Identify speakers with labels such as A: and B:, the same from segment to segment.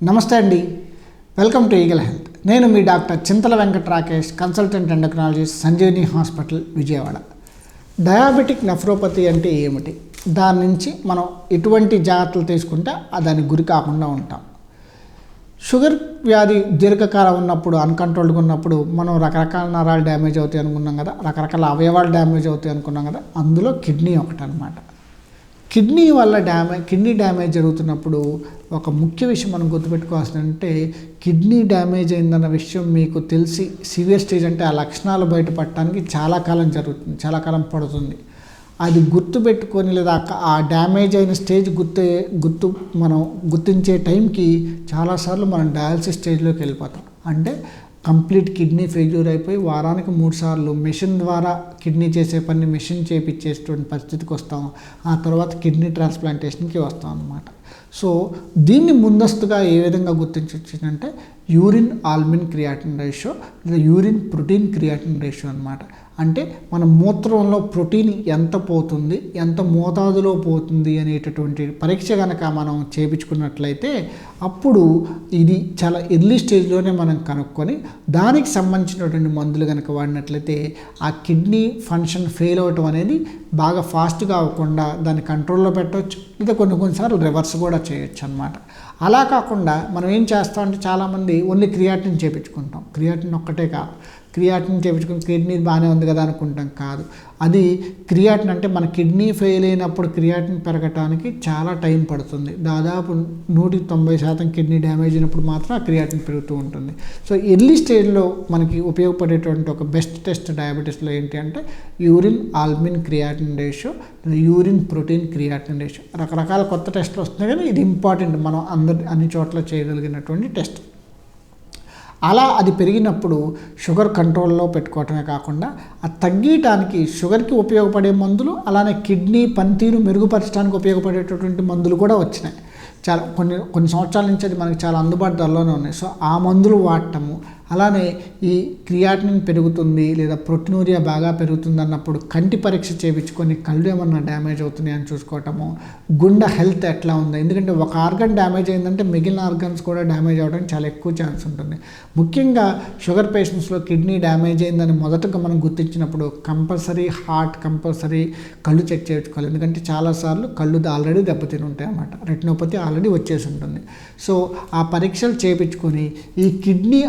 A: నమస్తే అండి. Welcome to eagle health నేను మీ doctor Chintala Venkata Rakesh consultant endocrinologist Sanjeevani hospital Vijayawada. Diabetic nephropathy అంటే ఏమిటి? దాని నుంచి మనం ఎటువంటి జాగ్రత్తలు తీసుకుంటే దానికి గురి కాకుండా ఉంటాం. షుగర్ వ్యాధి దీర్ఘకాలం ఉన్నప్పుడు అన్కంట్రోల్డ్గా ఉన్నప్పుడు మనం రకరకాల నరాలు డ్యామేజ్ అవుతాయి అనుకున్నాం కదా రకరకాల అవయవాలు డ్యామేజ్ అవుతాయి అనుకున్నాం కదా అందులో కిడ్నీ ఒకటి అనమాట కిడ్నీ వల్ల డ్యామేజ్ కిడ్నీ డ్యామేజ్ జరుగుతున్నప్పుడు ఒక ముఖ్య విషయం మనం గుర్తుపెట్టుకోవాల్సిందంటే కిడ్నీ డ్యామేజ్ అయిందన్న విషయం మీకు తెలిసి సివియర్ స్టేజ్ అంటే ఆ లక్షణాలు బయటపడటానికి చాలా కాలం జరుగుతుంది చాలా కాలం పడుతుంది. అది గుర్తుపెట్టుకొని లేదా ఆ- ఆ డ్యామేజ్ అయిన స్టేజ్ గుర్తు గుర్తు మనం గుర్తించే టైంకి చాలాసార్లు మనం డయాలసిస్ స్టేజ్లోకి వెళ్ళిపోతాం. అంటే కంప్లీట్ కిడ్నీ ఫెయిల్యూర్ అయిపోయి వారానికి మూడు సార్లు మిషన్ ద్వారా కిడ్నీ చేసే పని మిషన్ చేపించేటువంటి పరిస్థితికి వస్తాం. ఆ తర్వాత కిడ్నీ ట్రాన్స్ప్లాంటేషన్కి వస్తాం అన్నమాట. సో దీన్ని ముందస్తుగా ఏ విధంగా గుర్తించవచ్చునంటే యూరిన్ ఆల్మిన్ క్రియాటిన్ రేషియో లేదా యూరిన్ ప్రోటీన్ క్రియాటిన్ రేషియో అనమాట అంటే మన మూత్రంలో ప్రోటీన్ ఎంత పోతుంది ఎంత మోతాదులో పోతుంది అనేటటువంటి పరీక్ష కనుక మనం చేపించుకున్నట్లయితే అప్పుడు ఇది చాలా ఎర్లీ స్టేజ్లోనే మనం కనుక్కొని దానికి సంబంధించినటువంటి మందులు కనుక వాడినట్లయితే ఆ కిడ్నీ ఫంక్షన్ ఫెయిల్ అవటం అనేది బాగా ఫాస్ట్గా అవ్వకుండా దాన్ని కంట్రోల్లో పెట్టవచ్చు. లేదా కొన్ని కొన్నిసార్లు రివర్స్ కూడా చేయొచ్చు అనమాట అలా కాకుండా మనం ఏం చేస్తామంటే చాలామంది ఓన్లీ క్రియాటిన్ చేపించుకుంటాం. క్రియాటిన్ ఒక్కటే కాదు. క్రియాటిన్ చేపించుకుని కిడ్నీ బాగానే ఉంది కదా అనుకుంటాం కాదు. అది క్రియాటిన్ అంటే మన కిడ్నీ ఫెయిల్ అయినప్పుడు క్రియాటిన్ పెరగటానికి చాలా టైం పడుతుంది. దాదాపు నూటికి తొంభై శాతం కిడ్నీ డ్యామేజ్ అయినప్పుడు మాత్రం ఆ క్రియాటిన్ పెరుగుతూ ఉంటుంది. సో ఎర్లీ స్టేజ్లో మనకి ఉపయోగపడేటువంటి ఒక బెస్ట్ టెస్ట్ డయాబెటీస్లో ఏంటి అంటే urine albumin creatinine ratio urine protein creatinine ratio. రకరకాల కొత్త టెస్ట్లు వస్తున్నాయి కానీ ఇది ఇంపార్టెంట్. మనం అందరి అన్ని చోట్ల చేయగలిగినటువంటి టెస్ట్. అలా అది పెరిగినప్పుడు షుగర్ కంట్రోల్లో పెట్టుకోవటమే కాకుండా అది తగ్గటానికి షుగర్కి ఉపయోగపడే మందులు అలానే కిడ్నీ పనితీరు మెరుగుపరచడానికి ఉపయోగపడేటటువంటి మందులు కూడా వచ్చినాయి. చాలా కొన్ని కొన్ని సంవత్సరాల నుంచి అది మనకి చాలా అందుబాటు ధరలోనే ఉన్నాయి. సో ఆ మందులు వాడటము అలానే ఈ క్రియాటినిన్ పెరుగుతుంది లేదా ప్రొటినూరియా బాగా పెరుగుతుంది అన్నప్పుడు కంటి పరీక్ష చేయించుకొని కళ్ళు ఏమన్నా డ్యామేజ్ అవుతున్నాయి అని చూసుకోవటము. గుండె హెల్త్ ఎట్లా ఉంది? ఎందుకంటే ఒక ఆర్గన్ డ్యామేజ్ అయిందంటే మిగిలిన ఆర్గన్స్ కూడా డ్యామేజ్ అవ్వడానికి చాలా ఎక్కువ ఛాన్స్ ఉంటుంది. ముఖ్యంగా షుగర్ పేషెంట్స్లో కిడ్నీ డ్యామేజ్ అయిందని మొదటగా మనం గుర్తించినప్పుడు కంపల్సరీ హార్ట్ కంపల్సరీ కళ్ళు చెక్ చేయించుకోవాలి. ఎందుకంటే చాలాసార్లు కళ్ళు ఆల్రెడీ దెబ్బతిని ఉంటాయి అన్నమాట. రెటినోపతి ఆల్రెడీ వచ్చేసి ఉంటుంది. సో ఆ పరీక్షలు చేయించుకొని ఈ కిడ్నీ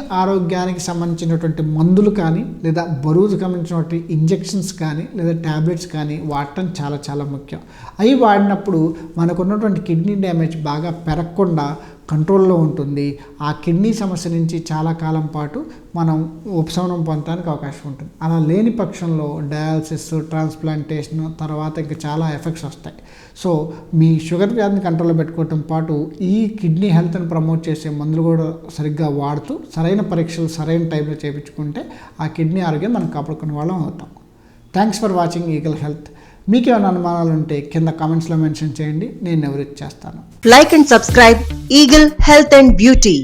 A: ఆరోగ్యానికి సంబంధించినటువంటి మందులు కానీ లేదా బరువుకు సంబంధించినటువంటి ఇంజెక్షన్స్ కానీ లేదా ట్యాబ్లెట్స్ కానీ వాడటం చాలా చాలా ముఖ్యం. అవి వాడినప్పుడు మనకున్నటువంటి కిడ్నీ డ్యామేజ్ బాగా పెరగకుండా కంట్రోల్లో ఉంటుంది. ఆ కిడ్నీ సమస్య నుంచి చాలా కాలం పాటు మనం ఉపశమనం పొందడానికి అవకాశం ఉంటుంది. అలా లేని పక్షంలో డయాలసిస్ ట్రాన్స్ప్లాంటేషన్ తర్వాత ఇంకా చాలా ఎఫెక్ట్స్ వస్తాయి. సో మీ షుగర్ వ్యాధిని కంట్రోల్లో పెట్టుకోవటం పాటు ఈ కిడ్నీ హెల్త్ని ప్రమోట్ చేసే మందులు కూడా సరిగ్గా వాడుతూ సరైన పరీక్షలు సరైన టైంలో చేయించుకుంటే ఆ కిడ్నీ ఆరోగ్యం మనం కాపాడుకునే వాళ్ళం అవుతాం. Thanks for watching Eagle Health. మీకేమైనా అనుమానాలు ఉంటే కింద కామెంట్స్లో మెన్షన్ చేయండి. నేను ఎవరు చేస్తాను.
B: Like and subscribe Eagle Health and beauty